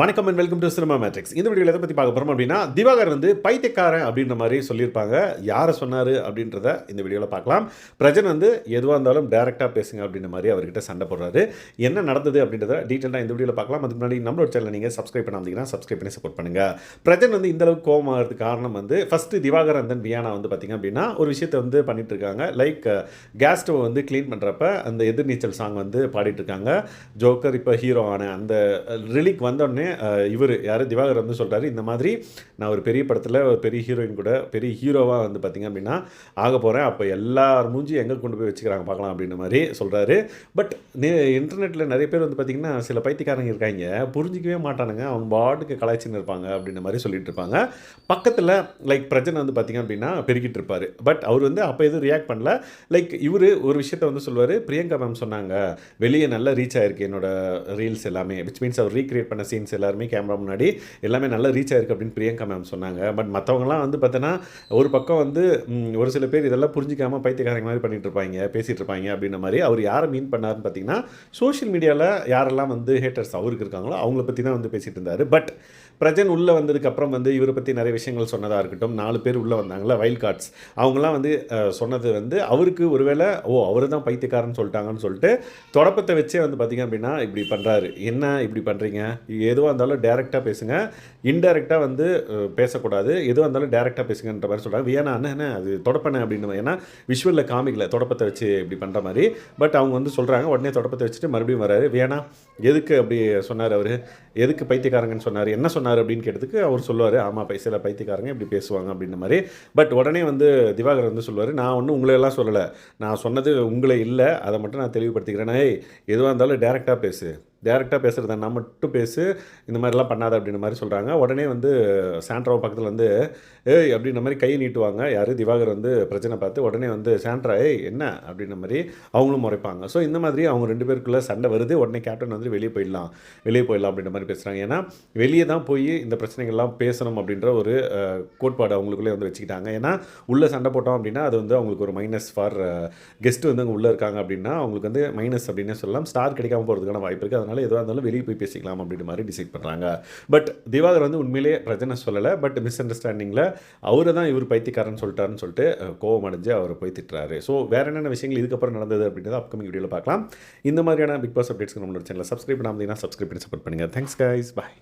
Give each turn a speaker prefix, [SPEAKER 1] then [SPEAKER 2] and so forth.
[SPEAKER 1] வணக்கம் and welcome to cinema matrix இந்த வீடியோவில் எதை பற்றி பார்க்க போகிறோம் அப்படின்னா திவாகர் வந்து பைத்தியக்காரன் அப்படின்ற மாதிரி சொல்லியிருப்பாங்க. யாரை சொன்னார் அப்படின்றத இந்த வீடியோவில் பார்க்கலாம். பிரஜன் வந்து எதுவாக இருந்தாலும் டேரெக்டாக பேசுங்க அப்படின்ற மாதிரி அவர்கிட்ட சண்டை போடுறாரு. என்ன நடந்தது அப்படின்றத டீட்டெயிலாக இந்த வீடியோவில் பார்க்கலாம். அதுக்கு முன்னாடி நம்மளோட சேனல் நீங்கள் சப்ஸ்கிரைப் பண்ணாமதிங்கன்னா சப்ஸ்கிரைப் பண்ணி சப்போர்ட் பண்ணுங்கள் பிரஜன் வந்து இந்தளவுக்கு கோவம் ஆகிறதுக்கு காரணம் வந்து ஃபஸ்ட்டு திவாகர் அந்த வியானா வந்து பார்த்திங்க அப்படின்னா ஒரு விஷயத்தை வந்து பண்ணிட்டு இருக்காங்க. லைக் கேஸ் ஸ்டவ் வந்து க்ளீன் பண்ணுறப்ப அந்த எதிர்நீச்சல் சாங் வந்து பாடிட்டு இருக்காங்க. ஜோக்கர் இப்போ ஹீரோ ஆன அந்த ரிலீக் வந்தோடனே இவர் யார்? திவாகர் வந்து சொல்கிறாரு இந்த மாதிரி நான் ஒரு பெரிய படத்தில் ஒரு பெரிய ஹீரோயின் கூட பெரிய ஹீரோவாக வந்து பார்த்திங்க அப்படின்னா ஆக போகிறேன் அப்போ எல்லார் மூஞ்சி எங்கே கொண்டு போய் வச்சுக்கிறாங்க பார்க்கலாம் அப்படின்ற மாதிரி சொல்கிறாரு பட் இன்டர்நெட்டில் நிறைய பேர் வந்து பார்த்திங்கன்னா சில பைத்தியக்காரங்க இருக்காங்க. புரிஞ்சிக்கவே மாட்டானுங்க. அவங்க பாட்டுக்கு கலாய்ச்சின்னு இருப்பாங்க அப்படின்ற மாதிரி சொல்லிட்டு இருப்பாங்க. பக்கத்தில் லைக் பிரஜன் வந்து பார்த்திங்க அப்படின்னா பெருகிட்டு இருப்பார். பட் அவர் வந்து அப்போ எதுவும் ரியாக்ட் பண்ணல. லைக் இவர் ஒரு விஷயத்த வந்து சொல்லுவார். பிரியங்கா மேம் சொன்னாங்க. வெளியே நல்லா ரீச் ஆயிருக்கு என்னோட ரீல்ஸ் எல்லாமே. விச் மீன்ஸ் அவர் ரீக்ரியேட் பண்ண சீன்ஸ் எல்லாருமே கேமரா முன்னாடி எல்லாமே நல்லா ரீச் ஆயிருக்கு அப்படின்னு பிரியங்கா மேம் சொன்னாங்க. பட் மற்றவங்கலாம் வந்து பார்த்தோன்னா ஒரு பக்கம் வந்து ஒரு சில பேர் இதெல்லாம் புரிஞ்சிக்காமல் பைத்தியக்காரங்க மாதிரி பண்ணிட்டு இருப்பாங்க பேசிகிட்டு இருப்பாங்க அப்படின்ற மாதிரி அவர் யாரை மீன் பண்ணாருன்னு பார்த்தீங்கன்னா சோஷியல் மீடியாவில் யாரெல்லாம் வந்து ஹேட்டர்ஸ் அவருக்கு இருக்காங்களோ அவங்கள பற்றி தான் வந்து பேசிகிட்டு இருந்தார். பட் பிரஜன் உள்ளே வந்ததுக்கப்புறம் வந்து இவரை பற்றி நிறைய விஷயங்கள் சொன்னதாக இருக்கட்டும் நாலு பேர் உள்ளே வந்தாங்களா வைல்ட் கார்ட்ஸ் அவங்களாம் வந்து சொன்னது வந்து அவருக்கு ஒருவேளை ஓ அவர் தான் பைத்தியக்காரன்னு சொல்லிட்டாங்கன்னு சொல்லிட்டு தொடப்பத்தை வச்சே வந்து பார்த்திங்க அப்படின்னா இப்படி பண்ணுறாரு என்ன இப்படி பண்ணுறீங்க ஏதோ எதுவாக இருந்தாலும் டேரெக்டாக பேசுங்க. இன்டெரக்டாக வந்து பேசக்கூடாது. எதுவாக இருந்தாலும் டேரெக்டாக பேசுங்கன்ற மாதிரி சொல்கிறாங்க வியனா என்ன அது தொடப்பண்ண அப்படின்னு ஏன்னா விஷுவலில் காமிக்கல தொடப்பத்தை வச்சு இப்படி பண்ணுற மாதிரி. பட் அவங்க வந்து சொல்கிறாங்க உடனே தொடப்பத்தை வச்சுட்டு மறுபடியும் வராரு. வேணா எதுக்கு அப்படி சொன்னார் அவர்? எதுக்கு பைத்தியக்காரங்கன்னு சொன்னார்? என்ன சொன்னார் அப்படின்னு கேட்டதுக்கு அவர் சொல்லுவார் ஆமாம் பை சில பைத்தியக்காரங்க இப்படி பேசுவாங்க அப்படின்ற மாதிரி. பட் உடனே வந்து திவாகர் வந்து சொல்லுவார் நான் ஒன்றும் உங்களையெல்லாம் சொல்லலை. நான் சொன்னது உங்களை இல்லை. அதை மட்டும் நான் தெளிவுபடுத்திக்கிறேன். ஏய் எதுவாக இருந்தாலும் டேரெக்டாக பேசு. டேரெக்டாக பேசுகிறத நான் மட்டும் பேசு இந்த மாதிரிலாம் பண்ணாத அப்படின்ற மாதிரி சொல்கிறாங்க உடனே வந்து சாண்ட்ராவை பக்கத்தில் வந்து ஏய் அப்படின்ற மாதிரி கையை நீட்டுவாங்க. யார்? திவாகர் வந்து பிரச்சனை பார்த்து உடனே வந்து சாண்ட்ரா ஏய் என்ன? அப்படின்ற மாதிரி அவங்களும் முறைப்பாங்க. ஸோ இந்த மாதிரி அவங்க ரெண்டு பேருக்குள்ளே சண்டை வருது. உடனே கேப்டன் வந்து வெளியே போயிடலாம். வெளியே போயிடலாம் அப்படின்ற மாதிரி பேசுகிறாங்க ஏன்னா வெளியே தான் போய் இந்த பிரச்சனைகள்லாம் பேசணும் அப்படின்ற ஒரு கோட்பாடு அவங்களுக்குள்ளே வந்து வச்சுக்கிட்டாங்க. ஏன்னா உள்ளே சண்டை போட்டோம் அப்படின்னா அது வந்து அவங்களுக்கு ஒரு மைனஸ் ஃபார் கெஸ்ட் வந்து அங்கே உள்ளே இருக்காங்க அப்படின்னா அவங்களுக்கு வந்து மைனஸ் அப்படின்னே சொல்லலாம். ஸ்டார் கிடைக்காம போகிறதுக்கான வாய்ப்பு இருக்குது அதனால் அதனால் எதுவாக இருந்தாலும் வெளியே போய் பேசிக்கலாம் அப்படின்ற மாதிரி டிசைட் பண்ணுறாங்க பட் திவாகர் வந்து உண்மையிலேயே பிரச்சனை சொல்லலை. பட் மிஸ் அண்டர்ஸ்டாண்டிங்கில் அவரை தான் இவர் பைத்தியக்காரன்னு சொல்லிட்டாருன்னு சொல்லிட்டு கோவம் அடைஞ்சு அவரை போய் திட்டுறாரு. ஸோ வேறு என்னென்ன விஷயங்கள் இதுக்கப்புறம் நடந்தது அப்படின்றத அப்கமிங் வீடியோவில் பார்க்கலாம். இந்த மாதிரியான பிக் பாஸ் அப்டேட்ஸ்க்கு நம்மளோட சேனலில் சப்ஸ்கிரைப் பண்ணாமல் சப்ஸ்கிரைப் பண்ணி சப்போர்ட் பண்ணுங்கள் தேங்க்ஸ் கைஸ் பாய்